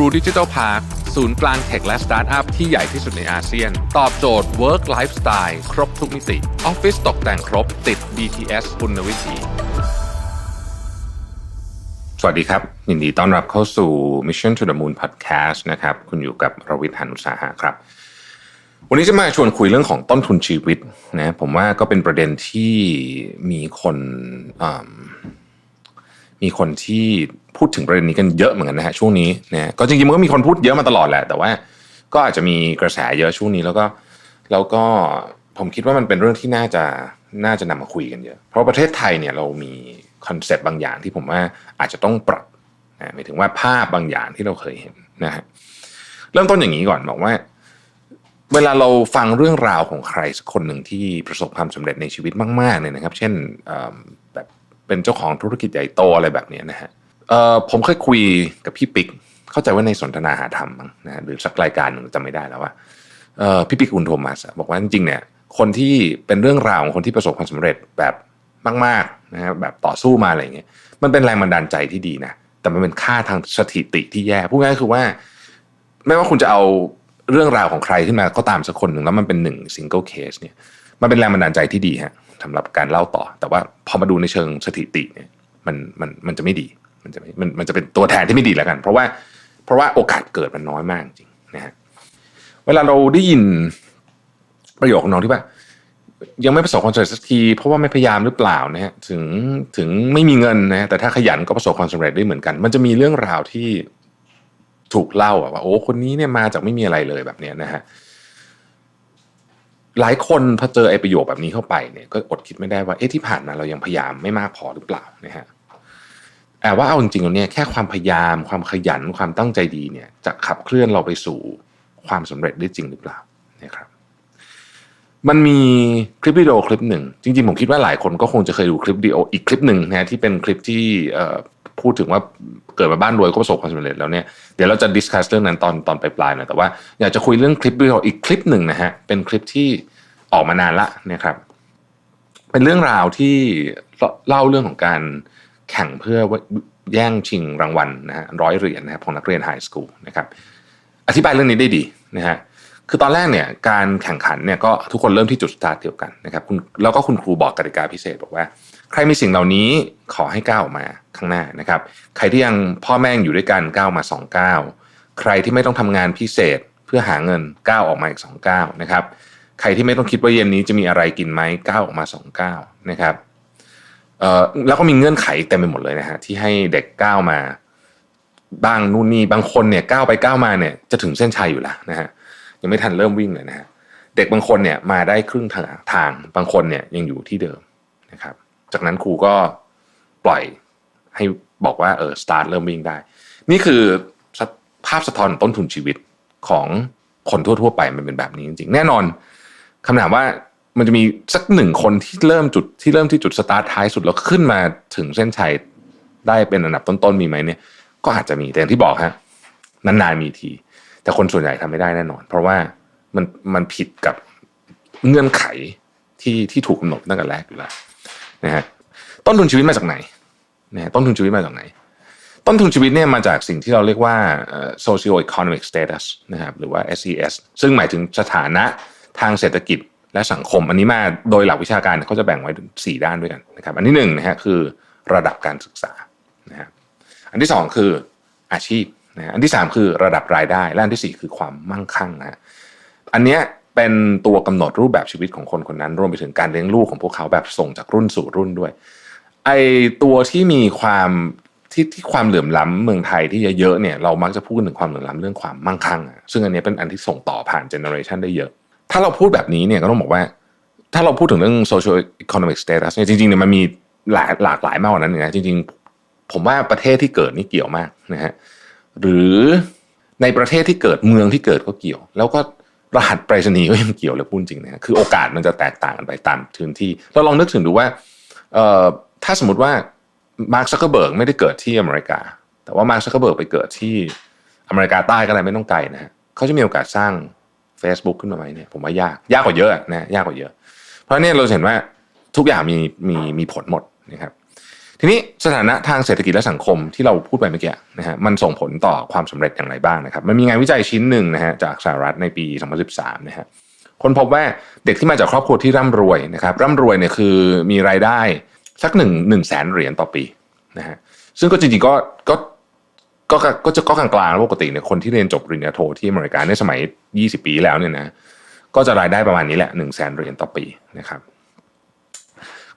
True Digital Park ศูนย์กลางเทคและสตาร์ทอัพที่ใหญ่ที่สุดในอาเซียน ตอบโจทย์ Work Lifestyle ครบทุกมิติออฟฟิศตกแต่งครบติด BTS คุณวิถีสวัสดีครับ ยินดีต้อนรับเข้าสู่ Mission to the Moon Podcast นะครับ คุณอยู่กับรวิทยานุสาหะครับ วันนี้จะมาชวนคุยเรื่องของต้นทุนชีวิตนะผมว่าก็เป็นประเด็นที่มีคนอ มีคนที่พูดถึงประเด็นนี้กันเยอะเหมือนกันนะฮะช่วงนี้นะก็จริงๆมันก็มีคนพูดเยอะมาตลอดแหละ แต่ว่าก็อาจจะมีกระแสเยอะช่วงนี้แล้วก็แล้วก็ผมคิดว่ามันเป็นเรื่องที่น่าจะน่าจะนำมาคุยกันเยอะ เพราะประเทศไทยเนี่ยเรามีคอนเซปต์บางอย่างที่ผมว่าอาจจะต้องปรับนะหมายถึงว่าภาพบางอย่างที่เราเคยเห็นนะฮะเริ่มต้นอย่างนี้ก่อนบอกว่า เวลาเราฟังเรื่องราวของใครสักคนหนึ่งที่ประสบความสำเร็จในชีวิตมากๆเนี่ยนะครับ เช่นแบบ เป็นเจ้าของธุรกิจใหญ่โตอะไรแบบนี้นะฮะเอ่อผมเคยคุยกับพี่ปิ๊กเข้าใจว่าในสนทนาหาธรรมนะฮะหรือสักรายการหนึ่งจำไม่ได้แล้วว่าเอ่อพี่ปิ๊กอุนโทมัสบอกว่าจริงๆเนี่ยคนที่เป็นเรื่องราวของคนที่ประสบความสำเร็จแบบมากๆนะฮะแบบต่อสู้มาอะไรอย่างเงี้ยมันเป็นแรงบันดาลใจที่ดีนะแต่มันเป็นค่าทางสถิติที่แย่พูดง่ายๆคือว่า ไม่ว่าคุณจะเอาเรื่องราวของใครขึ้นมาก็ตามสักคนหนึ่งแล้วมันเป็นหนึ่งซิงเกิลเคสเนี่ยมันเป็นแรงบันดาลใจที่ดีฮะ สำหรับการเล่าต่อ แต่ว่าพอมาดูในเชิงสถิติเนี่ยมันมันมันจะไม่ดี มันจะไม่มันมันจะเป็นตัวแทนที่ไม่ดีแล้วกัน เพราะว่าเพราะว่าโอกาสเกิดมันน้อยมากจริงนะฮะเวลาเราได้ยินประโยคของน้องที่ว่ายังไม่ประสบความสำเร็จสักทีเพราะว่าไม่พยายามหรือเปล่านะฮะถึงถึงไม่มีเงินนะแต่ถ้าขยันก็ประสบความสำเร็จได้เหมือนกัน มันจะมีเรื่องราวที่ถูกเล่าว่าโอ้คนนี้เนี่ยมาจากไม่มีอะไรเลยแบบเนี้ยนะฮะ หลายคนพอเจอไอ้ประโยคแบบนี้เข้าไปเนี่ยก็อดคิดไม่ได้ว่าเอ๊ะที่ผ่านมาเรายังพยายามไม่มากพอหรือเปล่านะฮะแต่ว่าเอาจริงๆแล้วเนี่ยแค่ความพยายามความขยันความตั้งใจดีเนี่ยจะขับเคลื่อนเราไปสู่ความสำเร็จได้จริงหรือเปล่านะครับ มันมีคลิปวิดีโอคลิปหนึ่งจริงๆผมคิดว่าหลายคนก็คงจะเคยดูคลิปวิดีโออีกคลิปหนึ่งนะที่เป็นคลิปที่ พูดถึงว่าเกิดมาบ้านรวยก็ประสบความสำเร็จแล้วเนี่ยเดี๋ยวเราจะดิสคัสเรื่องนั้นตอนตอนปลายๆหน่อยแต่ว่าอยากจะคุยเรื่องคลิปวิดีโออีกคลิปหนึ่งนะฮะเป็นคลิปที่ออกมานานละนะครับ เป็นเรื่องราวที่เล่าเรื่องของการแข่งเพื่อแย่งชิงรางวัลนะฮะร้อยเหรียญนะครับของนักเรียนไฮสคูลนะครับอธิบายเรื่องนี้ได้ดีนะฮะคือตอนแรกเนี่ยการแข่งขันเนี่ยก็ทุกคนเริ่มที่จุดสตาร์ทเดียวกันนะครับแล้วก็คุณครูบอกกติกาพิเศษบอกว่า ใครมีสิ่งเหล่านี้ขอให้ก้าวออกมาข้างหน้านะครับ ใครที่ยังพ่อแม่งอยู่ด้วยกันก้าวมาสองก้าวใครที่ไม่ต้องทำงานพิเศษเพื่อหาเงินก้าวออกมาอีกสองก้าวนะครับ ใครที่ไม่ต้องคิดว่าเย็นนี้จะมีอะไรกินไหมก้าวออกมาสองก้าวนะครับแล้วก็มีเงื่อนไขเต็มไปหมดเลยนะฮะที่ให้เด็กก้าวมาบ้างนู่นนี่บางคนเนี่ยก้าวไปก้าวมาเนี่ยจะถึงเส้นชัยอยู่แล้วนะฮะยังไม่ทันเริ่มวิ่งเลยนะฮะเด็กบางคนเนี่ยมาได้ครึ่งทางทางบางคนเนี่ยยังอยู่ที่เดิมนะครับ จากนั้นครูก็ปล่อยให้บอกว่าเออสตาร์ทเริ่มวิ่งได้ นี่คือภาพสะท้อนต้นทุนชีวิตของคนทั่ว ๆ ไปมันเป็นแบบนี้จริงๆ แน่นอนคำถามว่ามันจะมีสักหนึ่งคนที่เริ่มจุดที่เริ่มที่จุดสตาร์ทท้ายสุดแล้วขึ้นมาถึงเส้นชัยได้เป็นอันดับต้นๆมีไหมเนี่ย ก็อาจจะมีแต่อย่างที่บอกฮะนานๆมีที แต่คนส่วนใหญ่ทำไม่ได้แน่นอน เพราะว่ามันมันผิดกับเงื่อนไขที่ที่ถูกกำหนดตั้งแต่แรกอยู่แล้ว นะฮะต้นทุนชีวิตมาจากไหนนะต้นทุนชีวิตมาจากไหน ต้นทุนชีวิตเนี่ยมาจากสิ่งที่เราเรียกว่า socio economic status นะครับหรือว่า SES ซึ่งหมายถึงสถานะทางเศรษฐกิจและสังคม อันนี้มาโดยหลักวิชาการเขาจะแบ่งไว้สี่ด้านด้วยกันนะครับ อันที่หนึ่งนะฮะคือระดับการศึกษานะฮะอันที่สองคืออาชีพนะอันที่สามคือระดับรายได้ และอันที่สี่คือความมั่งคั่งนะอันเนี้ย เป็นตัวกำหนดรูปแบบชีวิตของคนคนนั้น รวมไปถึงการเลี้ยงลูกของพวกเขาแบบส่งจากรุ่นสู่รุ่นด้วย ไอตัวที่มีความที่ที่ความเหลื่อมล้ำเมืองไทยที่เยอะๆเนี่ยเรามักจะพูดถึงความเหลื่อมล้ำเรื่องความมั่งคั่ง ซึ่งอันนี้เป็นอันที่ส่งต่อผ่านเจเนอเรชันได้เยอะ ถ้าเราพูดแบบนี้เนี่ยก็ต้องบอกว่า ถ้าเราพูดถึงเรื่อง social economic status เนี่ยจริงๆเนี่ยมันมีหลายหลากหลายมากกว่านั้นนะจริงๆ ผมว่าประเทศที่เกิดนี่เกี่ยวมากนะฮะหรือในประเทศที่เกิดเมืองที่เกิดก็เกี่ยว แล้วก็ รหัสไปรษณีย์ก็ยังเกี่ยวเลยพูดจริงนะคือโอกาสมันจะแตกต่างกันไปตามพื้นที่ เราลองนึกถึงดูว่าถ้าสมมติว่ามาร์คซักเคอร์เบิร์กไม่ได้เกิดที่อเมริกา แต่ว่ามาร์คซักเคอร์เบิร์กไปเกิดที่อเมริกาใต้ก็ได้ไม่ต้องไกลนะฮะเขาจะมีโอกาสสร้าง Facebook ขึ้นมาไหมเนี่ยผมว่ายากยากกว่าเยอะนะยากกว่าเยอะ เพราะเนี่ยเราเห็นว่าทุกอย่างมีมีมีผลหมด ทีนี้สถานะทางเศรษฐกิจและสังคมที่เราพูดไปเมื่อกี้นะฮะมันส่งผลต่อความสำเร็จอย่างไรบ้างนะครับ มันมีงานวิจัยชิ้นหนึ่งนะฮะจากสหรัฐในปี 2013 นะฮะคนพบว่าเด็กที่มาจากครอบครัวที่ร่ำรวยนะครับร่ำรวยเนี่ยคือมีรายได้สักหนึ่งหนึ่งแสนเหรียญต่อปีนะฮะซึ่งก็จริงๆก็ก็ก็ก็จะก็กลางๆปกติเนี่ยคนที่เรียนจบปริญญาโทที่อเมริกาในสมัย 20 ปีแล้วเนี่ยนะก็จะรายได้ประมาณนี้แหละหนึ่งแสนเหรียญต่อปีนะครับ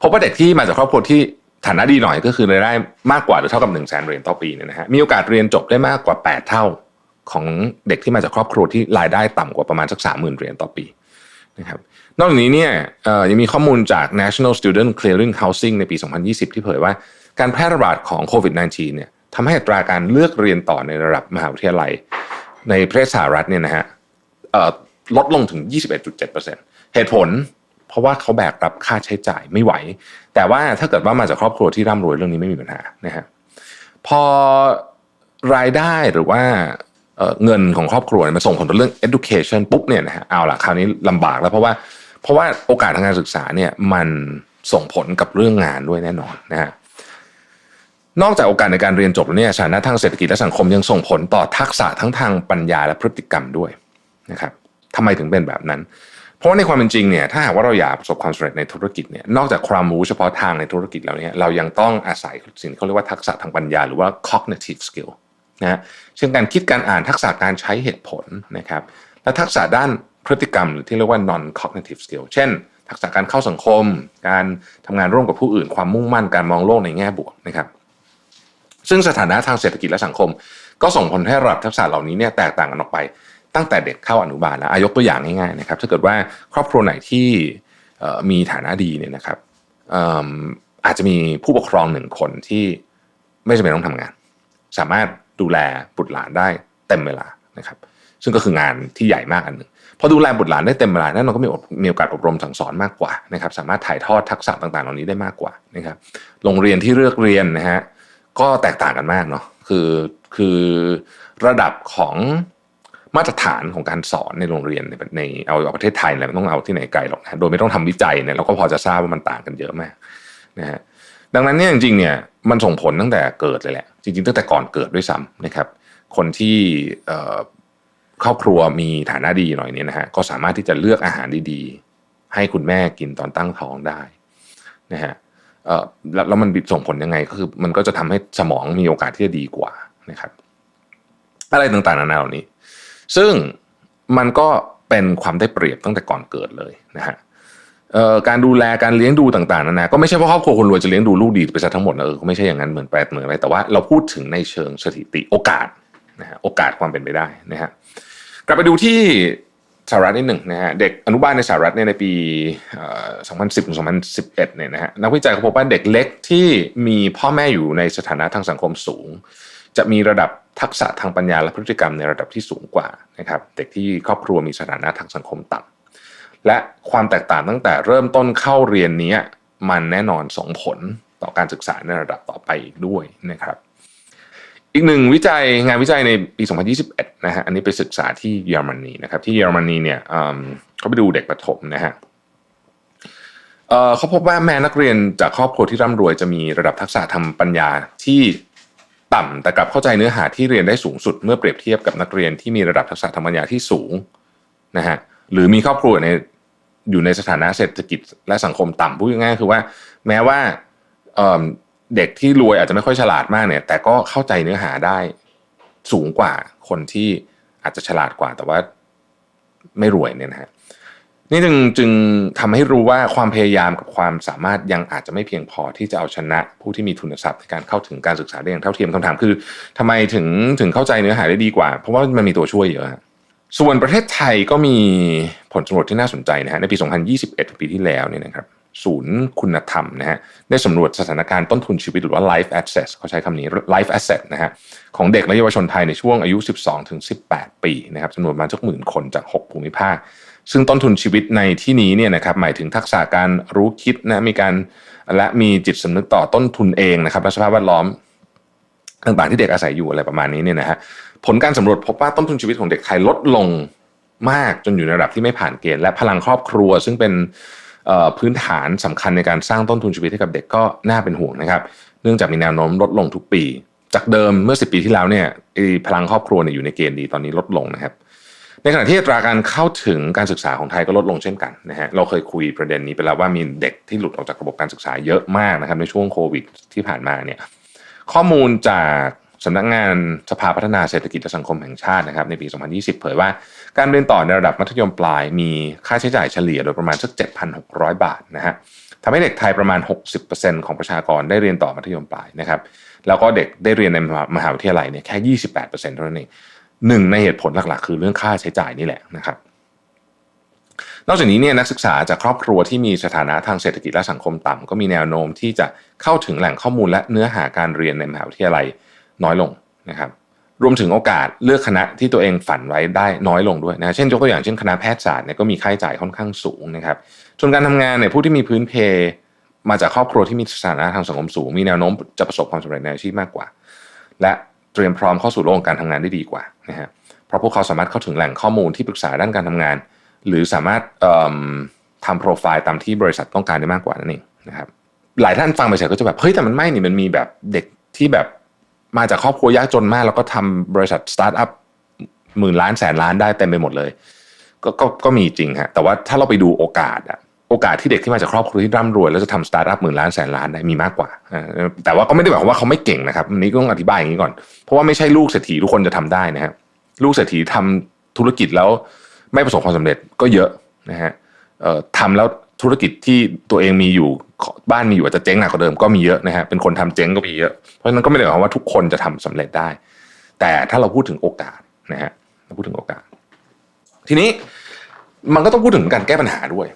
พบว่าเด็กที่มาจากครอบครัวที่ ฐานะดีหน่อยก็คือรายได้มากกว่าหรือเท่ากับ1นึ่งแสนเหรียญต่อปีเนี่ยนะฮะมีโอกาสเรียนจบได้มากกว่า 8 เท่าของเด็กที่มาจากครอบครัวที่รายได้ต่ำกว่าประมาณสักสามหมื่นเหรียญต่อปีนะครับนอกจากนี้เนี่ยยังมีข้อมูลจาก National Student Clearing Housing ในปี 2020 ที่เผยว่าการแพร่ระบาดของโควิด -19 เนี่ยทำให้อัตราการเลือกเรียนต่อในระดับมหาวิทยาลัย ในประเทศสหรัฐเนี่ยนะฮะลดลงถึง 21.7%เหตุผล เพราะว่าเขาแบกรับค่าใช้จ่ายไม่ไหว แต่ว่าถ้าเกิดว่ามาจากครอบครัวที่ร่ำรวยเรื่องนี้ไม่มีปัญหานะฮะพอรายได้หรือว่าเงินของครอบครัวมันส่งผลต่อเรื่อง education ปุ๊บเนี่ยนะฮะเอาล่ะคราวนี้ลำบากแล้วเพราะว่าเพราะว่าโอกาสทางการศึกษาเนี่ยมันส่งผลกับเรื่องงานด้วยแน่นอนนะฮะนอกจากโอกาสในการเรียนจบแล้วเนี่ยสถานะทางเศรษฐกิจและสังคมยังส่งผลต่อทักษะทั้งทางปัญญาและพฤติกรรมด้วยนะครับทำไมถึงเป็นแบบนั้น เพราะในความเป็นจริงเนี่ยถ้าหากว่าเราอยากประสบความสำเร็จในธุรกิจเนี่ยนอกจากความรู้เฉพาะทางในธุรกิจแล้วเนี่ยเรายังต้องอาศัยสิ่งที่เขาเรียกว่าทักษะทางปัญญาหรือว่า cognitive skill นะเช่นการคิดการอ่านทักษะการใช้เหตุผลนะครับและทักษะด้านพฤติกรรมหรือที่เรียกว่า non cognitive skill เช่น ทักษะการเข้าสังคม การทำงานร่วมกับผู้อื่น ความมุ่งมั่นการมองโลกในแง่บวกนะครับซึ่งสถานะทางเศรษฐกิจและสังคม ก็ส่งผลให้ระดับทักษะเหล่านี้เนี่ยแตกต่างกันออกไป ตั้งแต่เด็กเข้าอนุบาลแล้วอายกตัวอย่างง่ายๆนะครับถ้าเกิดว่าครอบครัวไหนที่มีฐานะดีเนี่ยนะครับอาจจะมีผู้ปกครองหนึ่งคนที่ไม่จำเป็นต้องทำงาน สามารถดูแลบุตรหลานได้เต็มเวลานะครับ ซึ่งก็คืองานที่ใหญ่มากอันหนึ่งพอดูแลบุตรหลานได้เต็มเวลานั่นเราก็มีมีโอกาสอบรมสั่งสอนมากกว่านะครับ สามารถถ่ายทอดทักษะต่างๆ เหล่านี้ได้มากกว่านะครับ โรงเรียนที่เลือกเรียนนะฮะก็แตกต่างกันมากเนาะคือคือระดับของ มาตรฐานของการสอนในโรงเรียนในในเอาประเทศไทยแหละไม่ต้องเอาที่ไหนไกลหรอกนะโดยไม่ต้องทำวิจัยเนี่ยเราก็พอจะทราบว่ามันต่างกันเยอะมากนะฮะดังนั้นเนี่ยจริงๆเนี่ยมันส่งผลตั้งแต่เกิดเลยแหละ จริงๆตั้งแต่ก่อนเกิดด้วยซ้ำนะครับ คนที่ครอบครัวมีฐานะดีหน่อยเนี่ยนะฮะก็สามารถที่จะเลือกอาหารดีๆ ให้คุณแม่กินตอนตั้งท้องได้นะฮะแล้วมันส่งผลยังไงก็คือมันก็จะทำให้สมองมีโอกาสที่จะดีกว่านะครับ อะไรต่างๆนานาเหล่านี้ ซึ่งมันก็เป็นความได้เปรียบตั้งแต่ก่อนเกิดเลยนะฮะการดูแลการเลี้ยงดูต่างๆนานาก็ไม่ใช่เพราะครอบครัวคนรวยจะเลี้ยงดูลูกดีไปซะทั้งหมดนะเออไม่ใช่อย่างนั้นเหมือนแปลเหมือนอะไรแต่ว่าเราพูดถึงในเชิงสถิติโอกาสนะฮะโอกาสความเป็นไปได้นะฮะกลับไปดูที่สหรัฐนิดหนึ่งนะฮะเด็กอนุบาลในสหรัฐเนี่ยในปี 2010ถึง2011 เนี่ยนะฮะนักวิจัยเขาพบว่าเด็กเล็กที่มีพ่อแม่อยู่ในสถานะทางสังคมสูง จะมีระดับทักษะทางปัญญาและพฤติกรรมในระดับที่สูงกว่านะครับ เด็กที่ครอบครัวมีสถานะทางสังคมต่ำและความแตกต่างตั้งแต่เริ่มต้นเข้าเรียนนี้มันแน่นอนส่งผลต่อการศึกษาในระดับต่อไปอีกด้วยนะครับ อีกหนึ่งวิจัยงานวิจัยในปี 2021 นะฮะอันนี้ไปศึกษาที่เยอรมนีนะครับที่เยอรมนีเนี่ยเขาไปดูเด็กประถมนะฮะเขาพบว่าแม่นักเรียนจากครอบครัวที่ร่ำรวยจะมีระดับทักษะทางปัญญาที่ ต่ำแต่กลับเข้าใจเนื้อหาที่เรียนได้สูงสุด เมื่อเปรียบเทียบกับนักเรียนที่มีระดับทักษะทางปัญญาที่สูงนะฮะหรือมีครอบครัวในอยู่ในสถานะเศรษฐกิจและสังคมต่ำพูดง่ายๆคือว่า แม้ว่าเเด็กที่รวยอาจจะไม่ค่อยฉลาดมากเนี่ย แต่ก็เข้าใจเนื้อหาได้สูงกว่าคนที่อาจจะฉลาดกว่าแต่ว่าไม่รวยเนี่ยนะฮะ นี่จึงจึงทำให้รู้ว่าความพยายามกับความสามารถยังอาจจะไม่เพียงพอที่จะเอาชนะผู้ที่มีทุนทรัพย์ในการเข้าถึงการศึกษาได้อย่างเท่าเทียมคำถามคือทำไมถึงถึงเข้าใจเนื้อหาได้ดีกว่า เพราะว่ามันมีตัวช่วยเยอะส่วนประเทศไทยก็มีผลสำรวจที่น่าสนใจนะฮะในปี 2021 ปีที่แล้วเนี่ยนะครับศูนย์คุณธรรมนะฮะได้สำรวจสถานการณ์ต้นทุนชีวิตหรือว่า life asset เขาใช้คำนี้ life asset นะฮะของเด็กและเยาวชนไทยในช่วงอายุ 12-18 ปีนะครับจำนวนประมาณสักหมื่นคนจาก 6 ภูมิภาค ซึ่งต้นทุนชีวิตในที่นี้เนี่ยนะครับหมายถึงทักษะการรู้คิดนะมีการและมีจิตสำนึกต่อต้นทุนเองนะครับและสภาพแวดล้อมต่างๆที่เด็กอาศัยอยู่อะไรประมาณนี้เนี่ยนะฮะผลการสำรวจพบว่าต้นทุนชีวิตของเด็กไทยลดลงมากจนอยู่ในระดับที่ไม่ผ่านเกณฑ์และพลังครอบครัว ซึ่งเป็นพื้นฐานสำคัญในการสร้างต้นทุนชีวิตให้กับเด็กก็น่าเป็นห่วงนะครับ เนื่องจากมีแนวโน้มลดลงทุกปี จากเดิมเมื่อ 10 ปีที่แล้วเนี่ยพลังครอบครัวเนี่ยอยู่ในเกณฑ์ดีตอนนี้ลดลงนะครับ ในขณะที่อัตราการเข้าถึงการศึกษาของไทยก็ลดลงเช่นกันนะฮะเราเคยคุยประเด็นนี้ไปแล้วว่ามีเด็กที่หลุดออกจากระบบการศึกษาเยอะมากนะครับในช่วงโควิดที่ผ่านมาเนี่ยข้อมูลจากสำนักงานสภาพัฒนาเศรษฐกิจและสังคมแห่งชาตินะครับในปี 2020 เผยว่าการเรียนต่อในระดับมัธยมปลายมีค่าใช้จ่ายเฉลี่ยโดยประมาณสัก 7,600 บาทนะฮะทำให้เด็กไทยประมาณ 60%ของประชากรได้เรียนต่อมัธยมปลายนะครับแล้วก็เด็กได้เรียนในมหาวิทยาลัยเนี่ยแค่ 28%เท่านั้นเอง หนึ่งในเหตุผลหลักๆ คือเรื่องค่าใช้จ่ายนี่แหละนะครับ นอกจากนี้เนี่ยนักศึกษาจากครอบครัวที่มีสถานะทางเศรษฐกิจและสังคมต่ำก็มีแนวโน้มที่จะเข้าถึงแหล่งข้อมูลและเนื้อหาการเรียนในมหาวิทยาลัยน้อยลงนะครับรวมถึงโอกาสเลือกคณะที่ตัวเองฝันไว้ได้น้อยลงด้วยนะ เช่นยกตัวอย่างเช่นคณะแพทยศาสตร์เนี่ยก็มีค่าใช้จ่ายค่อนข้างสูงนะครับส่วนการทำงานเนี่ยผู้ที่มีพื้นเพ มาจากครอบครัวที่มีสถานะทางสังคมสูง มีแนวโน้มจะประสบความสำเร็จในอาชีพมากกว่า และ เตรียมพร้อมเข้าสู่โลกการทำงานได้ดีกว่านะฮะเพราะพวกเขาสามารถเข้าถึงแหล่งข้อมูลที่ปรึกษาด้านการทำงาน หรือสามารถทำโปรไฟล์ตามที่บริษัทต้องการได้มากกว่านั่นเองนะครับหลายท่านฟังไปเสร็จก็จะแบบเฮ้ยแต่มันไม่นี่มันมีแบบเด็กที่แบบมาจากครอบครัวยากจนมาก แล้วก็ทำบริษัทสตาร์ทอัพหมื่นล้านแสนล้านได้เต็มไปหมดเลย ก็ก็ก็มีจริงฮะแต่ว่าถ้าเราไปดูโอกาสอะ โอกาสที่เด็กที่มาจากครอบครัวที่ร่ำรวย แล้วจะทำสตาร์ทอัพหมื่นล้านแสนล้านได้มีมากกว่า แต่ว่าก็ไม่ได้บอกว่าเขาไม่เก่งนะครับนี้ก็ต้องอธิบายอย่างนี้ก่อน เพราะว่าไม่ใช่ลูกเศรษฐีทุกคนจะทำได้นะฮะลูกเศรษฐีทำธุรกิจแล้วไม่ประสบความสำเร็จก็เยอะนะฮะทำแล้วธุรกิจที่ตัวเองมีอยู่บ้านมีอยู่อาจจะเจ๊งหนักกว่าเดิมก็มีเยอะนะฮะเป็นคนทำเจ๊งก็มีเยอะ เพราะฉะนั้นก็ไม่ได้หมายความว่าทุกคนจะทำสำเร็จได้ แต่ถ้าเราพูดถึงโอกาสนะฮะเราพูดถึงโอกาส ทีนี้มันก็ต้องพูดถึงการแก้ปัญหาด้วย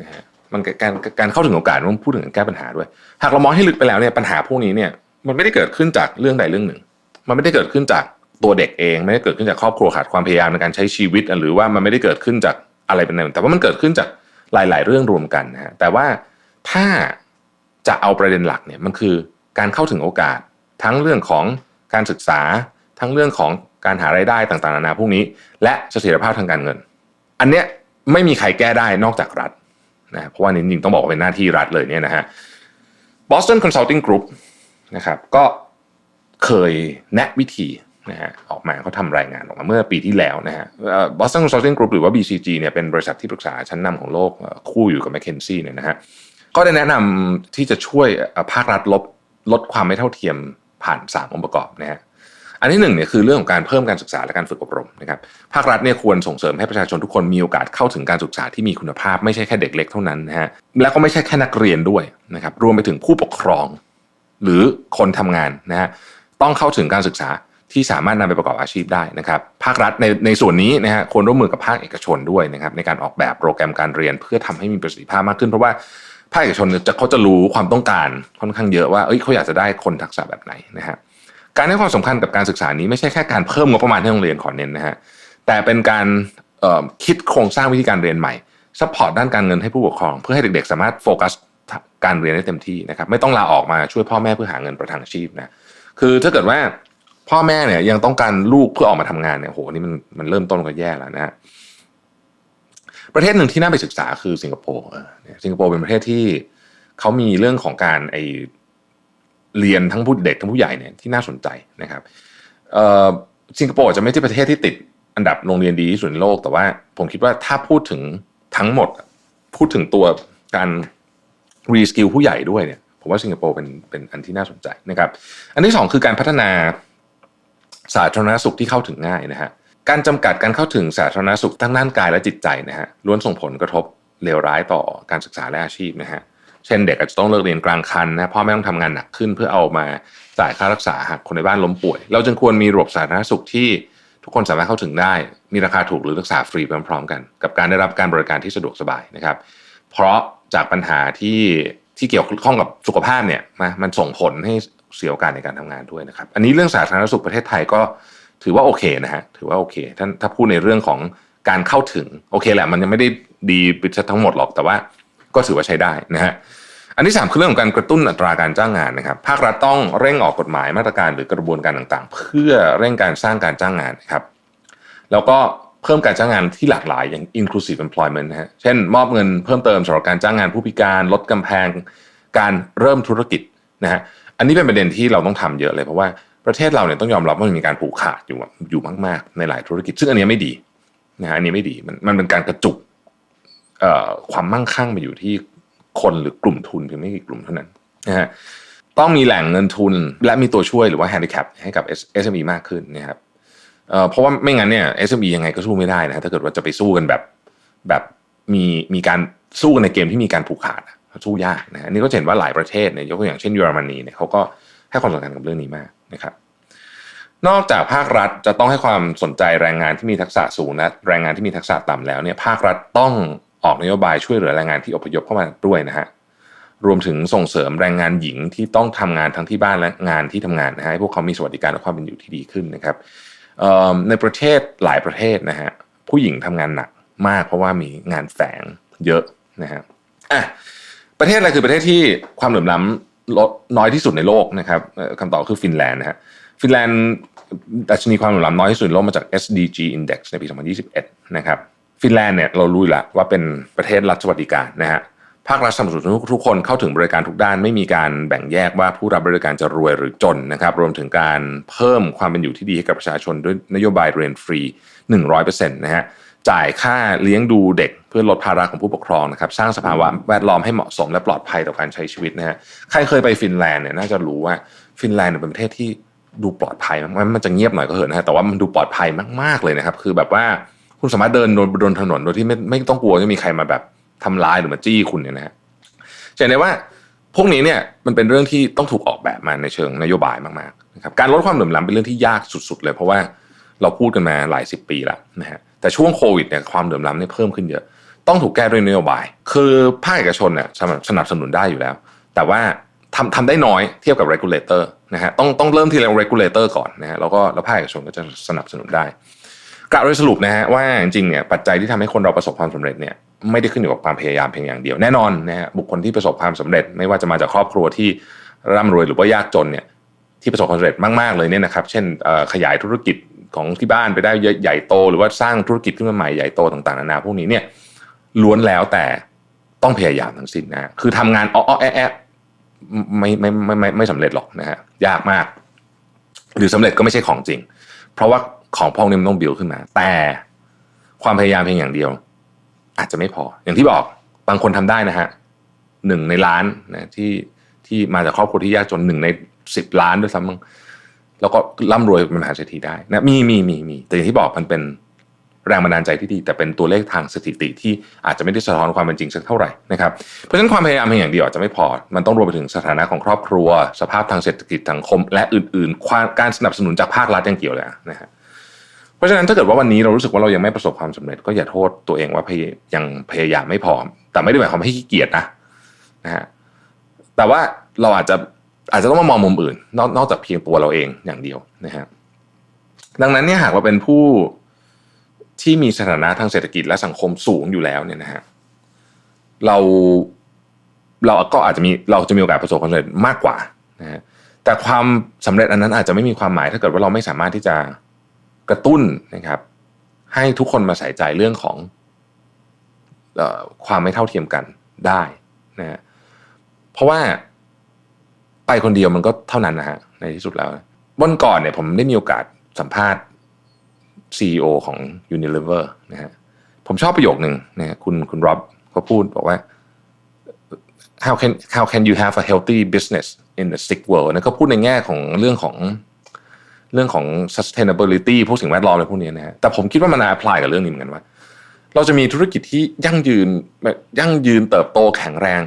นะฮะมันการการเข้าถึงโอกาสมันพูดถึงการแก้ปัญหาด้วย หากเรามองให้ลึกไปแล้วเนี่ยปัญหาพวกนี้เนี่ยมันไม่ได้เกิดขึ้นจากเรื่องใดเรื่องหนึ่ง มันไม่ได้เกิดขึ้นจากตัวเด็กเอง ไม่ได้เกิดขึ้นจากครอบครัวขาดความพยายามในการใช้ชีวิต หรือว่ามันไม่ได้เกิดขึ้นจากอะไรเป็นอะไรแต่ว่ามันเกิดขึ้นจากหลาย ๆ เรื่องรวมกันนะฮะแต่ว่าถ้าจะเอาประเด็นหลักเนี่ยมันคือการเข้าถึงโอกาส ทั้งเรื่องของการศึกษา ทั้งเรื่องของการหารายได้ต่าง ๆ นานาพวกนี้ และเสถียรภาพทางการเงิน อันเนี้ยไม่มีใครแก้ได้นอกจากรัฐ นะเพราะว่านี่จริงต้องบอกว่าเป็นหน้าที่รัฐเลยเนี่ยนะฮะ Boston Consulting Group นะครับก็เคยแนะวิธีนะฮะออกมาเขาทำรายงานออกมาเมื่อปีที่แล้วนะฮะ Boston Consulting Group หรือว่า BCG เนี่ยเป็นบริษัทที่ปรึกษาชั้นนำของโลกคู่อยู่กับ McKinsey เนี่ยนะฮะก็ได้แนะนำที่จะช่วยภาครัฐลดลดความไม่เท่าเทียมผ่าน 3 องค์ประกอบนะฮะ อันที่หนึ่งเนี่ยคือเรื่องของการเพิ่มการศึกษาและการฝึกอบรมนะครับภาครัฐเนี่ยควรส่งเสริมให้ประชาชนทุกคนมีโอกาสเข้าถึงการศึกษาที่มีคุณภาพไม่ใช่แค่เด็กเล็กเท่านั้นนะฮะแล้วก็ไม่ใช่แค่นักเรียนด้วยนะครับรวมไปถึงผู้ปกครอง หรือคนทำงานนะฮะต้องเข้าถึงการศึกษาที่สามารถนำไปประกอบอาชีพได้นะครับภาครัฐในในส่วนนี้นะฮะควรร่วมมือกับภาคเอกชนด้วยนะครับในการออกแบบโปรแกรมการเรียนเพื่อทำให้มีประสิทธิภาพมากขึ้นเพราะว่าภาคเอกชนจะเขาจะรู้ความต้องการค่อนข้างเยอะว่าเอ้ยเขาอยากจะได้คนทักษะแบบไหนนะฮะ การให้ความสำคัญกับการศึกษานี้ไม่ใช่แค่การเพิ่มงบประมาณให้โรงเรียนขอเน้นนะฮะแต่เป็นการคิดโครงสร้างวิธีการเรียนใหม่ซัพพอร์ตด้านการเงินให้ผู้ปกครอง เพื่อให้เด็กๆ สามารถโฟกัสการเรียนได้เต็มที่นะครับไม่ต้องลาออกมาช่วยพ่อแม่เพื่อหาเงินประทังชีพนะคือถ้าเกิดว่าพ่อแม่เนี่ยยังต้องการลูกเพื่อออกมาทำงานเนี่ยโหนี่มันมันเริ่มต้นก็แย่แล้วนะฮะประเทศหนึ่งที่น่าไปศึกษาคือสิงคโปร์สิงคโปร์เป็นประเทศที่เขามีเรื่องของการไอ เรียนทั้งผู้เด็กทั้งผู้ใหญ่เนี่ยที่น่าสนใจนะครับสิงคโปร์จะไม่ใช่ประเทศที่ติดอันดับโรงเรียนดีที่สุดในโลก แต่ว่าผมคิดว่าถ้าพูดถึงทั้งหมด พูดถึงตัวการรีสกิลผู้ใหญ่ด้วยเนี่ยผมว่าสิงคโปร์เป็นเป็นอันที่น่าสนใจนะครับ อันที่สองคือการพัฒนาสาธารณสุขที่เข้าถึงง่ายนะฮะการจำกัดการเข้าถึงสาธารณสุขทั้งด้านกายและจิตใจนะฮะล้วนส่งผลกระทบเลวร้ายต่อการศึกษาและอาชีพนะฮะ เช่นเด็กอาจจะต้องเลิกเรียนกลางคันนะพ่อแม่ต้องทำงานหนักขึ้นเพื่อเอามาจ่ายค่ารักษาหากคนในบ้านล้มป่วย เราจึงควรมีระบบสาธารณสุขที่ทุกคนสามารถเข้าถึงได้ มีราคาถูกหรือรักษาฟรีพร้อมๆกัน กับการได้รับการบริการที่สะดวกสบายนะครับ เพราะจากปัญหาที่ที่เกี่ยวข้องกับสุขภาพเนี่ยนะมันส่งผลให้เสียโอกาสในการทำงานด้วยนะครับ อันนี้เรื่องสาธารณสุขประเทศไทยก็ถือว่าโอเคนะฮะถือว่าโอเคท่านถ้าพูดในเรื่องของการเข้าถึงโอเคแหละมันยังไม่ได้ดีไปทั้งหมดหรอกแต่ว่าก็ถือว่าใช้ได้นะฮะ อันที่ 3 คือเรื่องของการกระตุ้นอัตราการจ้างงานนะครับ ภาครัฐต้องเร่งออกกฎหมายมาตรการหรือกระบวนการต่างๆ เพื่อเร่งการสร้างการจ้างงานนะครับ แล้วก็เพิ่มการจ้างงานที่หลากหลายอย่าง inclusive employment นะฮะ เช่น มอบเงินเพิ่มเติมสำหรับการจ้างงานผู้พิการลดกำแพง การเริ่มธุรกิจนะฮะ อันนี้เป็นประเด็นที่เราต้องทำเยอะเลย เพราะว่าประเทศเราเนี่ยต้องยอมรับว่ามันมีการผูกขาดอยู่อยู่มากๆ ในหลายธุรกิจ ซึ่งอันนี้ไม่ดีนะฮะ อันนี้ไม่ดี มันมันเป็นการกระจุกความมั่งคั่งไปอยู่ที่ คนหรือกลุ่มทุนเพียงไม่กี่กลุ่มเท่านั้นนะฮะต้องมีแหล่งเงินทุนและมีตัวช่วยหรือว่า handicap ให้กับ SME มากขึ้นนะครับเอ่อเพราะว่าไม่งั้นเนี่ย SME ยังไงก็สู้ไม่ได้นะฮะถ้าเกิดว่าจะไปสู้กันแบบแบบมีมีการสู้กันในเกมที่มีการผูกขาดสู้ยากนะฮะนี่ก็เห็นว่าหลายประเทศเนี่ยยกตัวอย่างเช่นเยอรมนีเนี่ยเขาก็ให้ความสำคัญกับเรื่องนี้มากนะครับ นอกจากภาครัฐจะต้องให้ความสนใจแรงงานที่มีทักษะสูงและแรงงานที่มีทักษะต่ำแล้วเนี่ยภาครัฐต้อง ออกนโยบายช่วยเหลือแรงงานที่อพยพเข้ามาด้วยนะฮะรวมถึงส่งเสริมแรงงานหญิงที่ต้องทำงานทั้งที่บ้านและงานที่ทำงานนะฮะให้พวกเขามีสวัสดิการและความเป็นอยู่ที่ดีขึ้นนะครับในประเทศหลายประเทศนะฮะผู้หญิงทำงานหนักมากเพราะว่ามีงานแฝงเยอะนะฮะอะประเทศอะไรคือประเทศที่ความเหลื่อมล้ำลดน้อยที่สุดในโลกนะครับคำตอบคือฟินแลนด์นะฮะฟินแลนด์ดัชนีความเหลื่อมล้ำน้อยที่สุดในโลกมาจาก SDG Index ในปี 2021 นะครับ ฟินแลนด์เนี่ยเรารู้อยู่แล้วว่าเป็นประเทศรัฐสวัสดิการนะฮะภาครัฐสนับสนุนทุกคนเข้าถึงบริการทุกด้านไม่มีการแบ่งแยกว่าผู้รับบริการจะรวยหรือจนนะครับรวมถึงการเพิ่มความเป็นอยู่ที่ดีให้กับประชาชนด้วยนโยบายเรียนฟรี 100%นะฮะจ่ายค่าเลี้ยงดูเด็กเพื่อลดภาระของผู้ปกครองนะครับสร้างสภาวะแวดล้อมให้เหมาะสมและปลอดภัยต่อการใช้ชีวิตนะฮะใครเคยไปฟินแลนด์เนี่ยน่าจะรู้ว่าฟินแลนด์เนี่ยเป็นประเทศที่ดูปลอดภัยมากมันจะเงียบหน่อยก็เถอะนะฮะแต่ว่ามันดูปลอดภัยมากๆเลยนะครับคือแบบว่า คุณสามารถเดินบนบนถนนโดยที่ไม่ไม่ต้องกลัวจะมีใครมาแบบทำร้ายหรือมาจี้คุณเนี่ยนะฮะจะเห็นได้ว่าพวกนี้เนี่ยมันเป็นเรื่องที่ต้องถูกออกแบบมาในเชิงนโยบายมากๆนะครับการลดความเหลื่อมล้ำเป็นเรื่องที่ยากสุด ๆ เลย เพราะว่าเราพูดกันมาหลายสิบปีแล้วนะฮะแต่ช่วงโควิดเนี่ยความเหลื่อมล้ำเนี่ยเพิ่มขึ้นเยอะ ต้องถูกแก้ด้วยนโยบาย คือภาคเอกชนเนี่ยสนับสนุนได้อยู่แล้ว แต่ว่าทำทำได้น้อยเทียบกับ regulator นะฮะต้องต้องเริ่มที่ regulator ก่อนนะฮะแล้วก็แล้วภาคเอกชนก็จะสนับสนุนได้ กล่าวโดยสรุปนะฮะว่าจริงๆเนี่ยปัจจัยที่ทำให้คนเราประสบความสำเร็จเนี่ยไม่ได้ขึ้นอยู่กับความพยายามเพียงอย่างเดียวแน่นอนนะฮะบุคคลที่ประสบความสำเร็จ ไม่ว่าจะมาจากครอบครัวที่ร่ำรวยหรือว่ายากจนเนี่ยที่ประสบความสำเร็จมากๆเลยเนี่ยนะครับ เช่นขยายธุรกิจของที่บ้านไปได้ใหญ่โต หรือว่าสร้างธุรกิจขึ้นมาใหม่ใหญ่โตต่างๆนานาพวกนี้เนี่ยล้วนแล้วแต่ต้องพยายามทั้งสิ้นนะคือทำงานอ้อแอะไม่ไม่ไม่ไม่ไม่สำเร็จหรอกนะฮะยากมาก หรือสำเร็จก็ไม่ใช่ของจริง เพราะว่า ของพวกนี้มันต้องบิวขึ้นมา แต่ความพยายามเพียงอย่างเดียว อาจจะไม่พอ อย่างที่บอกบางคนทำได้นะฮะหนึ่งในล้านนะที่ที่มาจากครอบครัวที่ยากจนหนึ่งในสิบล้านด้วยซ้ำมั้งแล้วก็ร่ำรวยเป็นมหาเศรษฐีได้นะมีมีมีมีแต่อย่างที่บอกมันเป็นแรงบันดาลใจที่ดี แต่เป็นตัวเลขทางสถิติที่อาจจะไม่ได้สะท้อนความเป็นจริงสักเท่าไหร่นะครับเพราะฉะนั้นความพยายามเพียงอย่างเดียวอาจจะไม่พอ มันต้องรวมไปถึงสถานะของครอบครัว สภาพทางเศรษฐกิจสังคม และอื่นๆ การสนับสนุนจากภาครัฐยังเกี่ยวเลยนะฮะ เพราะฉะนั้นถ้าเกิดว่าวันนี้เรารู้สึกว่าเรายังไม่ประสบความสำเร็จ ก็อย่าโทษตัวเองว่าพยยังพยายามไม่พอแต่ไม่ได้หมายความว่าให้ขี้เกียจนะนะฮะแต่ว่าเราอาจจะอาจจะต้องมามองมุมอื่น นอกนอกจากเพียงตัวเราเองอย่างเดียวนะฮะดังนั้นเนี่ยหากว่าเป็นผู้ที่มีสถานะทางเศรษฐกิจและสังคมสูงอยู่แล้วเนี่ยนะฮะเราเราก็อาจจะมีเราจะมีโอกาสประสบความสำเร็จมากกว่านะฮะแต่ความสำเร็จอันนั้นอาจจะไม่มีความหมายถ้าเกิดว่าเราไม่สามารถที่จะ กระตุ้นนะครับให้ทุกคนมาใส่ใจเรื่องของออความไม่เท่าเทียมกันได้นะฮะเพราะว่าไปคนเดียวมันก็เท่านั้นนะฮะในที่สุดแล้ววันก่อนเนี่ยผมได้มีโอกาสสัมภาษณ์ CEO ของ Unilever นะฮะผมชอบประโยคหนึ่งนะฮะคุณคุณร็อบเขาพูดบอกว่า how can how can you have a healthy business in a sick world นะก็พูดในแง่ของเรื่องของ เรื่องของ sustainability พวกสิ่งแวดล้อมอะไรพวกนี้นะฮะแต่ผมคิดว่ามัน apply กับเรื่องนี้เหมือนกันว่า เราจะมีธุรกิจที่ยั่งยืนแบบยั่งยืนเติบโตแข็งแรง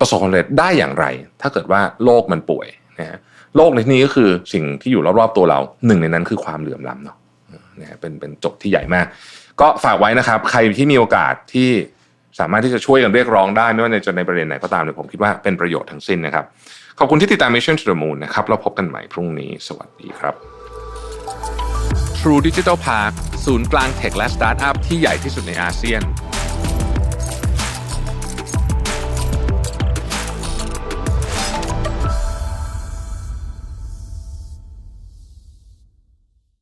ประสบความสำเร็จได้อย่างไร ถ้าเกิดว่าโลกมันป่วยนะฮะโลกในที่นี้ก็คือสิ่งที่อยู่รอบๆตัวเราหนึ่งในนั้นคือความเหลื่อมล้ำเนาะนะฮะเป็นเป็นจทย์ที่ใหญ่มาก ก็ฝากไว้นะครับ ใครที่มีโอกาสที่สามารถที่จะช่วยกันเรียกร้องได้ ไม่ว่าในจะในประเด็นไหนก็ตามเนี่ยผมคิดว่าเป็นประโยชน์ทั้งสิ้นนะครับ ขอบคุณที่ติดตาม Mission to the Moon นะครับเราพบกันใหม่พรุ่งนี้ สวัสดีครับ True Digital Park ศูนย์กลางเทคและสตาร์ทอัพที่ใหญ่ที่สุดในอาเซียน